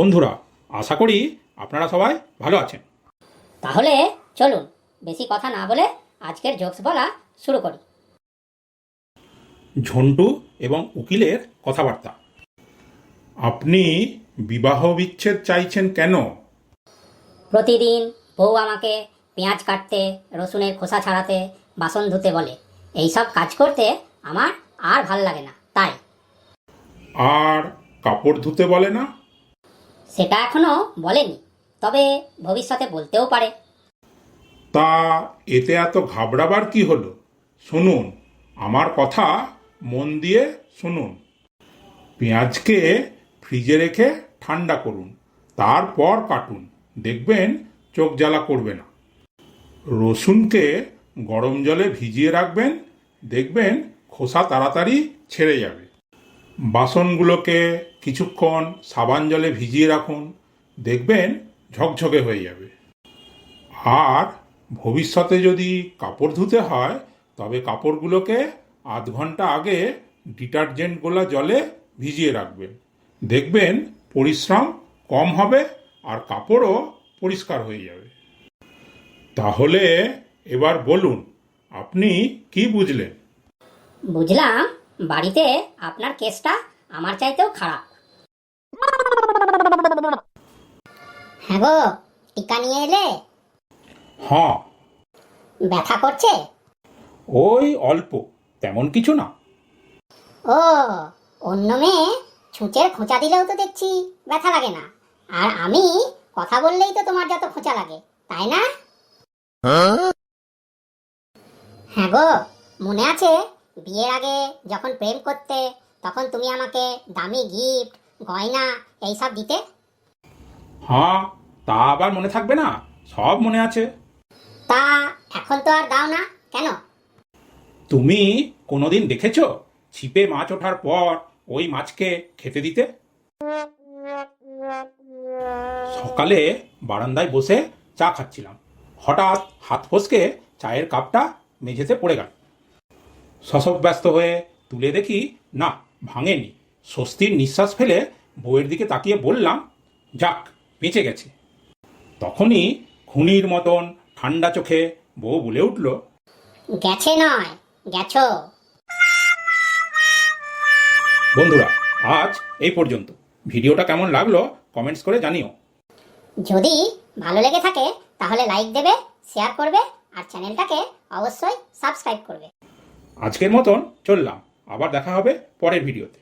বন্ধুরা আশা করি আপনারা সবাই ভালো আছেন। তাহলে চলুন বেশি কথা না বলে আজকের জোকস বলা শুরু করি। ঝন্টু এবং উকিলের কথাবার্তা। আপনি বিবাহ বিচ্ছেদ চাইছেন কেন? প্রতিদিন বউ আমাকে পেঁয়াজ কাটতে রসুনের খোসা ছাড়াতে বাসন ধুতে বলে। এইসব কাজ করতে আমার আর ভালো লাগে না তাই। আর কাপড় ধুতে বলে না? সেটা এখনও বলেনি, তবে ভবিষ্যতে বলতেও পারে। তা এতে এত ঘাবড়াবার কি হলো? শুনুন, আমার কথা মন দিয়ে শুনুন। পেঁয়াজকে ফ্রিজে রেখে ঠান্ডা করুন, তারপর কাটুন, দেখবেন চোখ জ্বালা করবে না। রসুনকে গরম জলে ভিজিয়ে রাখবেন, দেখবেন খোসা তাড়াতাড়ি ছেড়ে যাবে। বাসনগুলোকে কিছুক্ষণ সাবান জলে ভিজিয়ে রাখুন, দেখবেন ঝকঝকে হয়ে যাবে। আর ভবিষ্যতে যদি কাপড় ধুতে হয়, তবে কাপড়গুলোকে আধ ঘণ্টা আগে ডিটারজেন্ট গোলা জলে ভিজিয়ে রাখবেন। দেখবেন পরিশ্রম কম হবে আর কাপড়ও পরিষ্কার হয়ে যাবে। তাহলে এবার বলুন, আপনি কি বুঝলেন? বুঝলাম। বাড়িতে আপনার কেসটা আমার চাইতেও খারাপ। হ্যাঁ গো টিকা নিয়ে এলে? হ্যাঁ। ব্যথা করছে? ওই অল্প তেমন কিছু না। ও অন্য মেয়ে ছুঁচের খোঁচা দিলেও তো দেখছি ব্যথা লাগে না। আর আমি কথা বললেই তো তোমার যত খোঁচা লাগে তাই না? হ্যাঁ? গো মনে আছে বিয়ের আগে যখন প্রেম করতে তখন তুমি আমাকে দামি গিফট গয়না এইসব দিতে? হ্যাঁ তা আবার মনে থাকবে না? সব মনে আছে। তা এখন তো আর দাও না কেন? তুমি কোনোদিন দেখেছ ছিপে মাছ ওঠার পর ওই মাছকে খেতে দিতে? সকালে বারান্দায় বসে চা খাচ্ছিলাম। হঠাৎ হাত ফসকে চায়ের কাপটা মেঝেতে পড়ে গেল। শশব ব্যস্ত হয়ে তুলে দেখি না ভাঙেনি। স্বস্তির নিঃশ্বাস ফেলে বউয়ের দিকে তাকিয়ে বললাম যাক বেঁচে গেছে। তখনই খুনির মতন ঠান্ডা চোখে বউ বলে উঠল গেছে নয় গেছো। বন্ধুরা আজ এই পর্যন্ত। ভিডিওটা কেমন লাগল কমেন্টস করে জানিও। যদি ভালো লেগে থাকে তাহলে লাইক দেবে শেয়ার করবে আর চ্যানেলটাকে অবশ্যই সাবস্ক্রাইব করবে। আজকের মতন চললাম। আবার দেখা হবে পরের ভিডিওতে।